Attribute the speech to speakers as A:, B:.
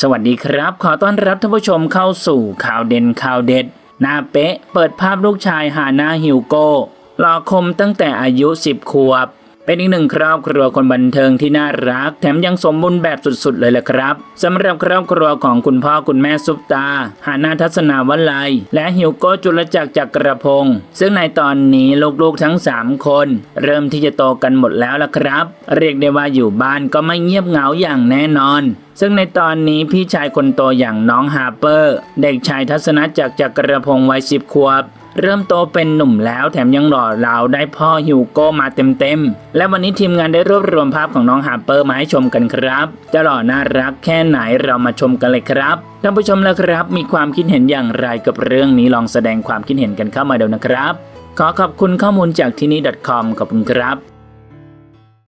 A: สวัสดีครับ ขอต้อนรับท่านผู้ชมเข้าสู่ข่าวเด่นข่าวเด็ด หน้าเป๊ะ เปิดภาพลูกชายฮานาฮิวโก้หล่อคมตั้งแต่อายุ 10 ขวบ เป็นอีกหนึ่งครอบครัวคนบันเทิงที่น่ารัก แถมยังสมบูรณ์แบบสุดๆเลยแหละครับสำหรับครอบครัวของคุณพ่อคุณแม่ซุปตาฮานาทัศนาวลัย และฮิวโก้จุลจักรจักรพงศ์ซึ่งในตอนนี้ลูกๆทั้ง 3 คน เริ่มที่จะโตกันหมดแล้วล่ะครับ เรียกได้ว่าอยู่บ้านก็ไม่เงียบเหงาอย่างแน่นอนซึ่งในตอนนี้พี่ชายคนโตอย่างน้องฮาร์เปอร์ เด็กชายทัศนจักรจักรพงศ์วัยสิบขวบ เริ่มโตเป็นหนุ่มแล้วแถมยังหล่อเหลาได้พ่อฮิวโก้มาเต็มๆ และวันนี้ทีมงานได้รวบรวมภาพของน้องฮาร์เปอร์มาให้ชมกันครับ จะหล่อน่ารักแค่ไหนเรามาชมกันเลยครับท่านผู้ชมแล้วครับ มีความคิดเห็นอย่างไรกับเรื่องนี้ลองแสดงความคิดเห็นกันเข้ามาเดี๋ยวนะครับ ขอขอบคุณข้อมูลจากที่นี่ .com ขอบคุณครับ